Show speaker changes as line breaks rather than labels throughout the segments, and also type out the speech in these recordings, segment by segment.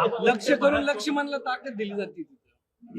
लक्ष करून लक्ष्मणला ताकद दिली जाते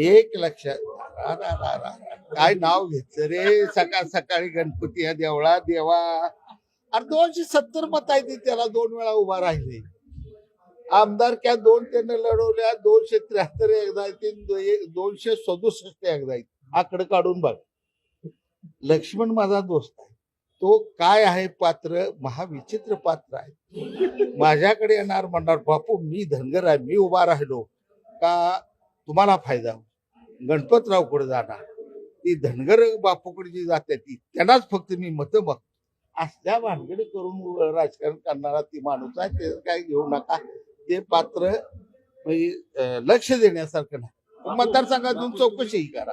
एक लक्षात. रा, रा, रा, रा, रा. काय नाव घ्यायचं रे? सकाळ सकाळी गणपती या देवळा देवा. अरे दोनशे सत्तर मत आहे ते त्याला दोन वेळा उभा राहिले. आमदार क्या दोन त्यानं लढवल्या दोनशे त्र्याहत्तर एकदा येतील, दो- एक- दोनशे सदुसष्ट एकदा येतील. आकडे काढून बघ. लक्ष्मण माझा दोस्त आहे. तो काय आहे पात्र? महाविचित्र पात्र आहे. माझ्याकडे येणार म्हणणार बापू मी धनगर आहे मी उभा राहिलो. का तुम्हाला फायदा गणपतरावकडे जाणार? ती धनगर बापूकडे जी जाते ती त्यांनाच फक्त मी मतं बघ असल्या भानगडी करून राजकारण करणारा ती माणूस आहे ते काय घेऊ नका. ते पात्र म्हणजे, लक्ष देण्यासारखं नाही. मतदारसंघातून चौकशीही करा.